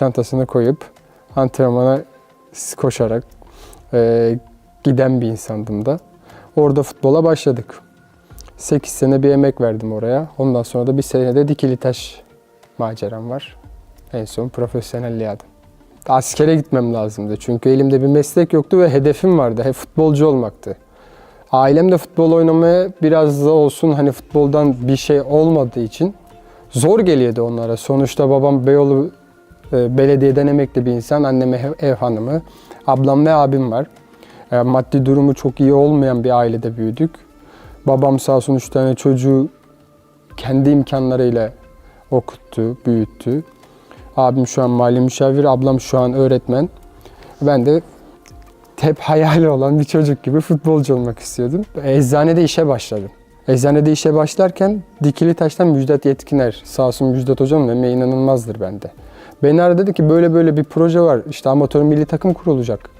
çantasına koyup antrenmana koşarak e, giden bir insandım da. Orada futbola başladık. 8 sene bir emek verdim oraya. Ondan sonra da bir sene de dikili taş maceram var. En son profesyonelliğe adım. Askere gitmem lazımdı. Çünkü elimde bir meslek yoktu ve hedefim vardı. Hep futbolcu olmaktı. Ailem de futbol oynamaya biraz da olsun hani futboldan bir şey olmadığı için zor geliyordu onlara. Sonuçta babam Beyoğlu belediyeden emekli bir insan. Annem ev, hanımı. Ablam ve abim var. E, maddi durumu çok iyi olmayan bir ailede büyüdük. Babam sağ olsun üç tane çocuğu kendi imkanlarıyla okuttu, büyüttü. Abim şu an mali müşavir, ablam şu an öğretmen. Ben de hep hayali olan bir çocuk gibi futbolcu olmak istiyordum. Eczanede işe başladım. Eczanede işe başlarken Dikili Taş'tan Müjdat Yetkiner, sağ olsun Müjdat Hocam'ın emeği inanılmazdır bende. Beni aradı dedi ki böyle böyle bir proje var, işte amatör milli takım kurulacak.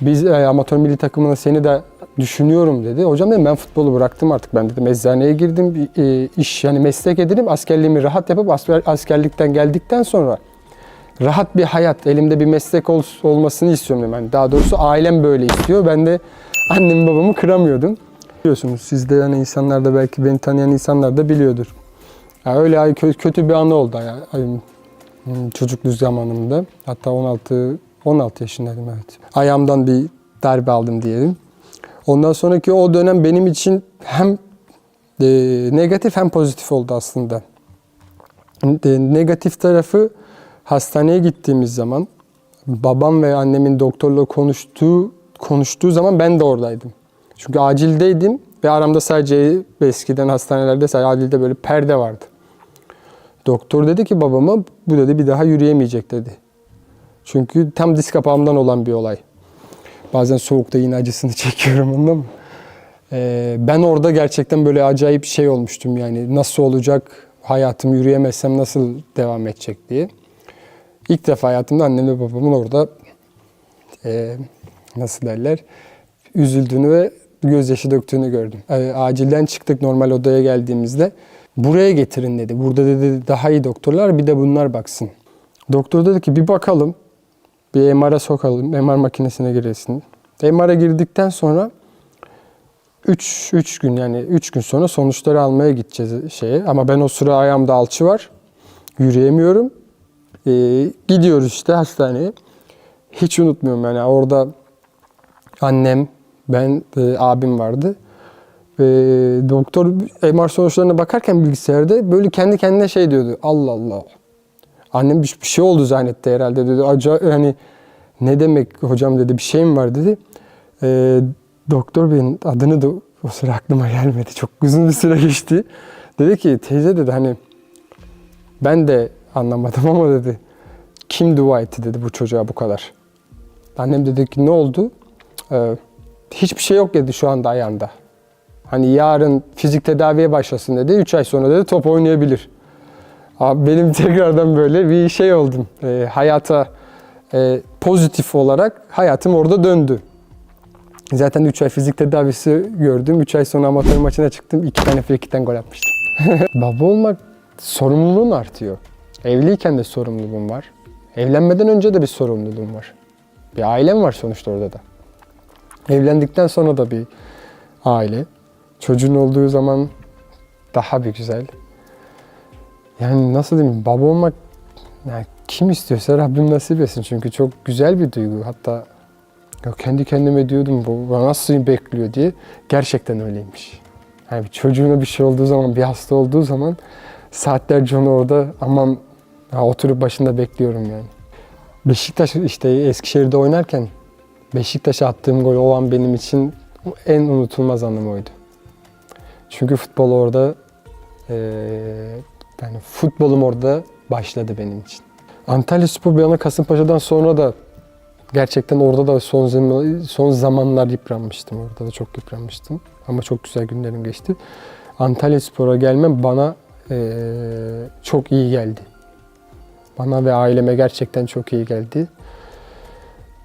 Biz e, amatör milli takımına seni de düşünüyorum dedi. Hocam dedim ben futbolu bıraktım artık. Ben dedim eczaneye girdim, e, iş yani meslek edinip askerliğimi rahat yapıp asker, askerlikten geldikten sonra rahat bir hayat, elimde bir meslek ol, olmasını istiyorum dedim. Yani daha doğrusu ailem böyle istiyor. Ben de annemi babamı kıramıyordum. Biliyorsunuz siz de yani insanlar da belki beni tanıyan insanlar da biliyordur. Ya öyle kötü bir anı oldu yani çocukluk zamanımda. Hatta 16 16 yaşındaydım evet. Ayağımdan bir darbe aldım diyelim. Ondan sonraki o dönem benim için hem e, negatif hem pozitif oldu aslında. E, negatif tarafı hastaneye gittiğimiz zaman babam ve annemin doktorla konuştuğu konuştuğu zaman ben de oradaydım. Çünkü acildeydim ve aramda sadece eskiden hastanelerde sadece acilde böyle perde vardı. Doktor dedi ki babama bu dedi bir daha yürüyemeyecek dedi. Çünkü tam diz kapağımdan olan bir olay. Bazen soğukta yine acısını çekiyorum anladın mı? Ee, ben orada gerçekten böyle acayip şey olmuştum yani nasıl olacak hayatım yürüyemezsem nasıl devam edecek diye. İlk defa hayatımda annemle babamın orada e, nasıl derler üzüldüğünü ve gözyaşı döktüğünü gördüm. E, acilden çıktık normal odaya geldiğimizde buraya getirin dedi. Burada dedi daha iyi doktorlar bir de bunlar baksın. Doktor dedi ki bir bakalım bir MR'a sokalım MR makinesine giresin. MR'a girdikten sonra 3 3 gün yani 3 gün sonra sonuçları almaya gideceğiz şeye ama ben o sıra ayağımda alçı var. Yürüyemiyorum. Ee, gidiyoruz işte hastaneye. Hiç unutmuyorum yani orada annem, ben, e, abim vardı. Ve doktor MR sonuçlarına bakarken bilgisayarda böyle kendi kendine şey diyordu. Allah Allah. Annem bir, bir şey oldu zannetti herhalde dedi. Acayip hani ne demek hocam dedi bir şey mi var dedi. Ee, doktor beyin adını da o sıra aklıma gelmedi. Çok uzun bir süre geçti. Dedi ki teyze dedi hani ben de anlamadım ama dedi kim dua etti dedi bu çocuğa bu kadar. Annem dedi ki ne oldu? Ee, hiçbir şey yok dedi şu anda ayağında. Hani yarın fizik tedaviye başlasın dedi. 3 ay sonra dedi top oynayabilir. Abi benim tekrardan böyle bir şey oldum. Ee, hayata e, pozitif olarak hayatım orada döndü. Zaten 3 ay fizik tedavisi gördüm. 3 ay sonra amatör maçına çıktım. 2 tane frikikten gol atmıştım. Baba olmak sorumluluğun artıyor. Evliyken de sorumluluğum var. Evlenmeden önce de bir sorumluluğum var. Bir ailem var sonuçta orada da. Evlendikten sonra da bir aile. Çocuğun olduğu zaman daha bir güzel. Yani nasıl diyeyim baba olmak yani kim istiyorsa Rabbim nasip etsin. Çünkü çok güzel bir duygu. Hatta ya kendi kendime diyordum bu nasıl bekliyor diye. Gerçekten öyleymiş. Yani bir çocuğuna bir şey olduğu zaman, bir hasta olduğu zaman saatlerce onu orada aman ha, oturup başında bekliyorum yani. Beşiktaş işte Eskişehir'de oynarken Beşiktaş'a attığım gol o an benim için en unutulmaz anım oydu. Çünkü futbol orada eee, yani futbolum orada başladı benim için. Antalya Spor bir yana Kasımpaşa'dan sonra da gerçekten orada da son son zamanlar yıpranmıştım. Orada da çok yıpranmıştım. Ama çok güzel günlerim geçti. Antalya Spor'a gelmem bana eee, çok iyi geldi. Bana ve aileme gerçekten çok iyi geldi.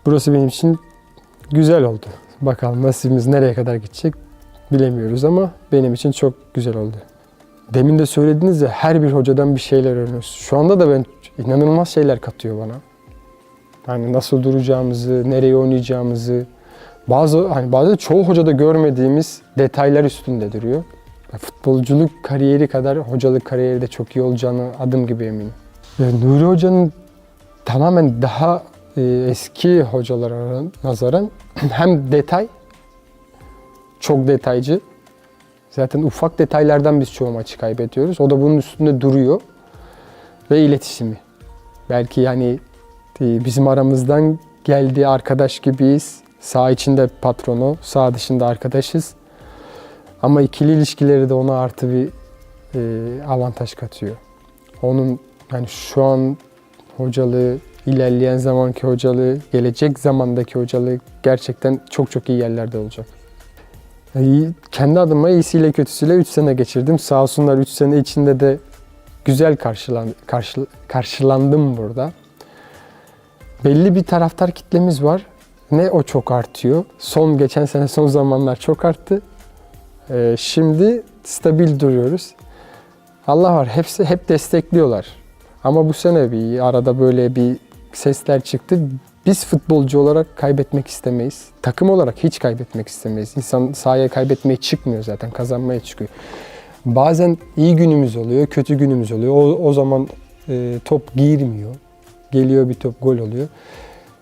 Burası benim için güzel oldu. Bakalım nasibimiz nereye kadar gidecek bilemiyoruz ama benim için çok güzel oldu. Demin de söylediğiniz ya her bir hocadan bir şeyler öğreniyoruz. Şu anda da ben inanılmaz şeyler katıyor bana. Yani nasıl duracağımızı, nereye oynayacağımızı, bazı hani bazı çoğu hocada görmediğimiz detaylar üstünde duruyor. Futbolculuk kariyeri kadar hocalık kariyeri de çok iyi olacağını adım gibi eminim. Yani Nuri Hoca'nın tamamen daha e, eski hocalara nazaran hem detay çok detaycı. Zaten ufak detaylardan biz çoğu maçı kaybediyoruz. O da bunun üstünde duruyor. Ve iletişimi. Belki yani e, bizim aramızdan geldiği arkadaş gibiyiz. Sağ içinde patronu, sağ dışında arkadaşız. Ama ikili ilişkileri de ona artı bir e, avantaj katıyor. Onun yani şu an hocalığı, ilerleyen zamanki hocalığı, gelecek zamandaki hocalığı gerçekten çok çok iyi yerlerde olacak. Kendi adıma iyisiyle kötüsüyle 3 sene geçirdim. Sağ olsunlar 3 sene içinde de güzel karşılan, karşı, karşılandım burada. Belli bir taraftar kitlemiz var. Ne o çok artıyor. Son geçen sene son zamanlar çok arttı. Ee, şimdi stabil duruyoruz. Allah var hepsi hep destekliyorlar. Ama bu sene bir arada böyle bir sesler çıktı. Biz futbolcu olarak kaybetmek istemeyiz. Takım olarak hiç kaybetmek istemeyiz. İnsan sahaya kaybetmeye çıkmıyor zaten, kazanmaya çıkıyor. Bazen iyi günümüz oluyor, kötü günümüz oluyor. O, o zaman e, top girmiyor. Geliyor bir top gol oluyor.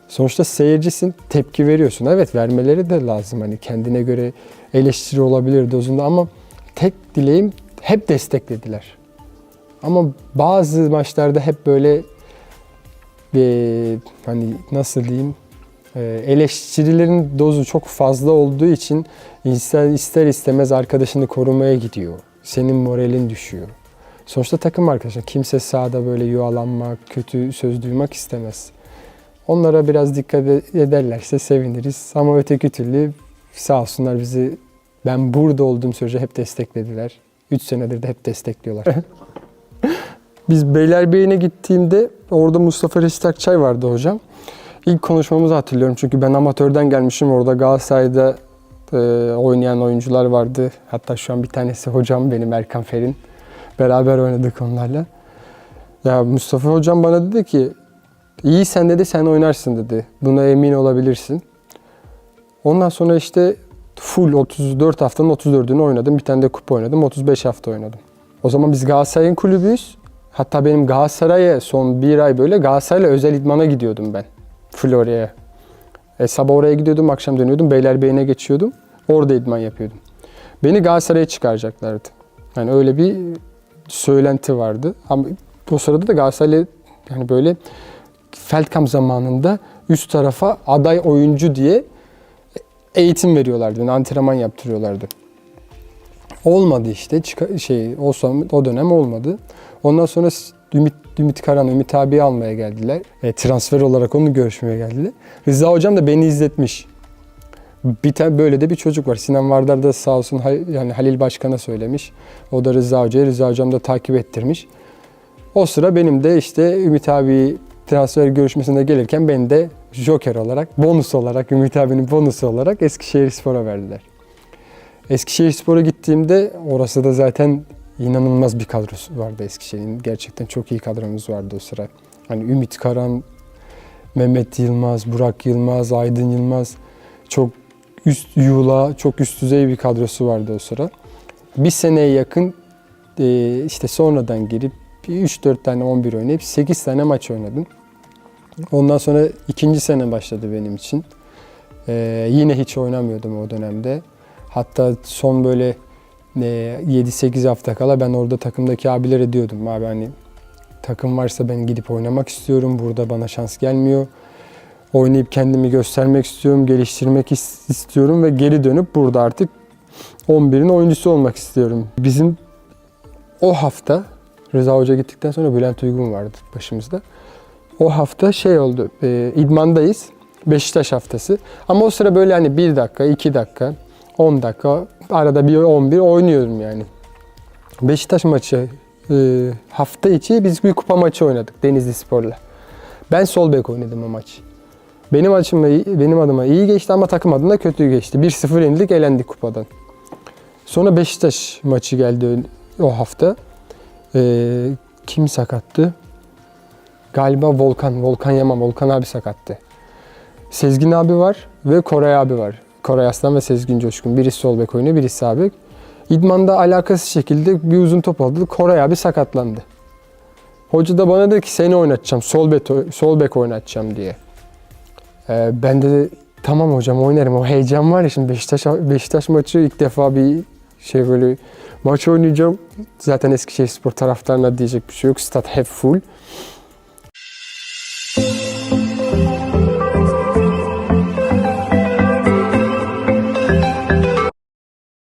Sonuçta seyircisin, tepki veriyorsun. Evet vermeleri de lazım. Hani kendine göre eleştiri olabilir dozunda ama tek dileğim hep desteklediler. Ama bazı maçlarda hep böyle e, hani nasıl diyeyim e, eleştirilerin dozu çok fazla olduğu için insan ister istemez arkadaşını korumaya gidiyor. Senin moralin düşüyor. Sonuçta takım arkadaşı. Kimse sahada böyle yuvalanmak, kötü söz duymak istemez. Onlara biraz dikkat ederlerse seviniriz. Ama öteki türlü sağ olsunlar bizi ben burada olduğum sürece hep desteklediler. 3 senedir de hep destekliyorlar. Biz Beylerbeyi'ne gittiğimde orada Mustafa Reşit Akçay vardı hocam. İlk konuşmamızı hatırlıyorum çünkü ben amatörden gelmişim. Orada Galatasaray'da e, oynayan oyuncular vardı. Hatta şu an bir tanesi hocam benim Erkan Ferin. Beraber oynadık onlarla. Ya Mustafa hocam bana dedi ki iyi sen dedi sen oynarsın dedi. Buna emin olabilirsin. Ondan sonra işte full 34 haftanın 34'ünü oynadım. Bir tane de kupa oynadım. 35 hafta oynadım. O zaman biz Galatasaray'ın kulübüyüz. Hatta benim Galatasaray'a son bir ay böyle Galatasaray'la özel idmana gidiyordum ben. Florya'ya. E, sabah oraya gidiyordum, akşam dönüyordum. Beylerbeyi'ne geçiyordum. Orada idman yapıyordum. Beni Galatasaray'a çıkaracaklardı. Yani öyle bir söylenti vardı. Ama bu sırada da Galatasaray'la yani böyle Feldkamp zamanında üst tarafa aday oyuncu diye eğitim veriyorlardı. Yani antrenman yaptırıyorlardı. Olmadı işte. Şey o, son, o dönem olmadı. Ondan sonra Ümit, Ümit Karan, Ümit abi almaya geldiler. E, transfer olarak onu görüşmeye geldiler. Rıza hocam da beni izletmiş. Bir tane böyle de bir çocuk var. Sinan Vardar da sağ olsun yani Halil Başkan'a söylemiş. O da Rıza Hoca'ya, Rıza Hocam da takip ettirmiş. O sıra benim de işte Ümit abi transfer görüşmesine gelirken beni de joker olarak, bonus olarak, Ümit abinin bonusu olarak Eskişehirspor'a verdiler. Eskişehirspor'a gittiğimde orası da zaten inanılmaz bir kadrosu vardı Eskişehir'in. Gerçekten çok iyi kadromuz vardı o sıra. Hani Ümit Karan, Mehmet Yılmaz, Burak Yılmaz, Aydın Yılmaz çok üst yuğla, çok üst düzey bir kadrosu vardı o sıra. Bir seneye yakın e, işte sonradan bir 3-4 tane 11 oynayıp 8 tane maç oynadım. Ondan sonra ikinci sene başladı benim için. E, yine hiç oynamıyordum o dönemde. Hatta son böyle e, 7-8 hafta kala ben orada takımdaki abilere diyordum abi hani takım varsa ben gidip oynamak istiyorum. Burada bana şans gelmiyor. Oynayıp kendimi göstermek istiyorum, geliştirmek is- istiyorum ve geri dönüp burada artık 11'in oyuncusu olmak istiyorum. Bizim o hafta Rıza Hoca gittikten sonra Bülent Uygun vardı başımızda. O hafta şey oldu, e, idmandayız. Beşiktaş haftası. Ama o sıra böyle hani 1 dakika, 2 dakika, 10 dakika, arada bir 11 oynuyorum yani. Beşiktaş maçı e, hafta içi biz bir kupa maçı oynadık Denizli Spor'la. Ben sol bek oynadım o maç. Benim açıma, benim adıma iyi geçti ama takım adına kötü geçti. 1-0 yenildik, elendik kupadan. Sonra Beşiktaş maçı geldi o hafta. Ee, kim sakattı? Galiba Volkan, Volkan Yaman, Volkan abi sakattı. Sezgin abi var ve Koray abi var. Koray Aslan ve Sezgin Coşkun. Birisi sol bek oynuyor, birisi sağ bek. İdman'da alakasız şekilde bir uzun top aldı. Koray abi sakatlandı. Hoca da bana dedi ki seni oynatacağım, sol bek, sol bek oynatacağım diye. Ee, ben de tamam hocam oynarım. O heyecan var ya şimdi Beşiktaş, Beşiktaş maçı ilk defa bir şey böyle maç oynayacağım. Zaten Eskişehir Spor taraftarına diyecek bir şey yok. Stat hep full.